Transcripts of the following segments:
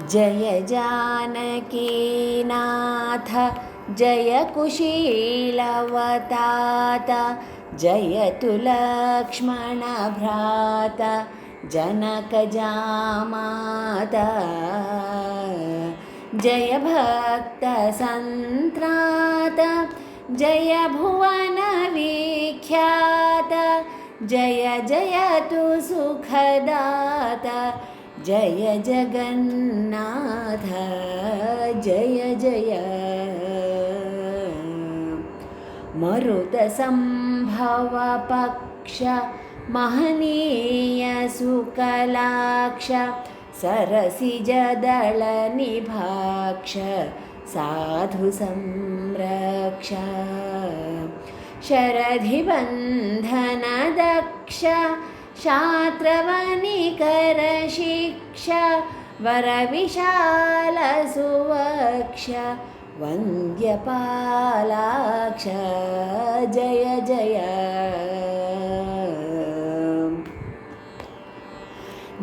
जय जानकीनाथ जय कुशीलवतात जय तु लक्ष्मणभ्रात जनकजामाता जय भक्तसन्त्रात जय भुवनविख्यात जय जय तु सुखदात जय जगन्नाथ जय जय। मरुतसम्भवपक्ष महनीयसुकलाक्ष सरसिजदलनिभाक्ष साधु संरक्ष। शरधिबन्धनदक्ष शात्रवनिकरशिक्ष वरविशालसुवक्ष वन्द्यपालाक्ष जय जय।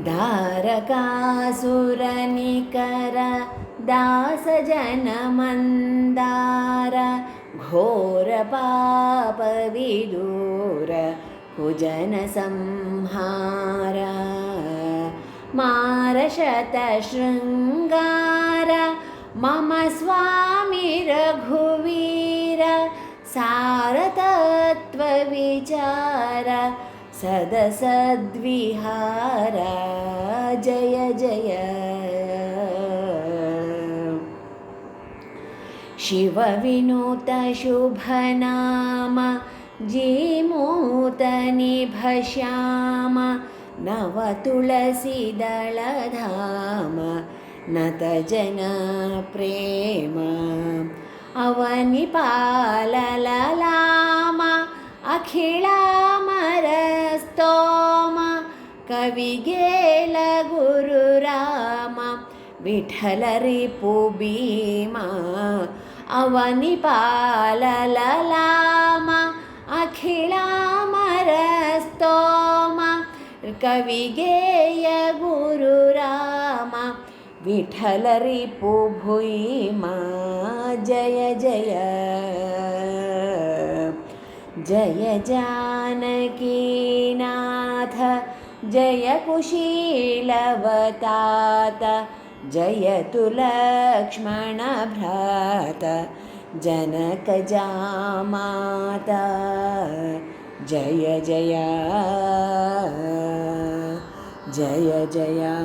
दारकासुरनिकर दासजनमन्दार घोरपापविदूर कुजनसंहार मारशतशृङ्गार मम स्वामी रघुवीर सारतत्त्वविचार सदसद्विहार जय जय। शिवविनूतशुभनाम जीमूतनिभश्याम नवतुलसीदलधाम नतजनप्रेम अवनिपालललाम अखिलामरस्तोम कविगेलगुरुराम विठलरिपुभीमा अवनिपालललाम कविगेयगुरुराम विठलरिपुभुयिमा जय जय। जय जानकीनाथ जय कुशीलवतात जय तु लक्ष्मणभ्रात जनकजामाता जय जय जय जया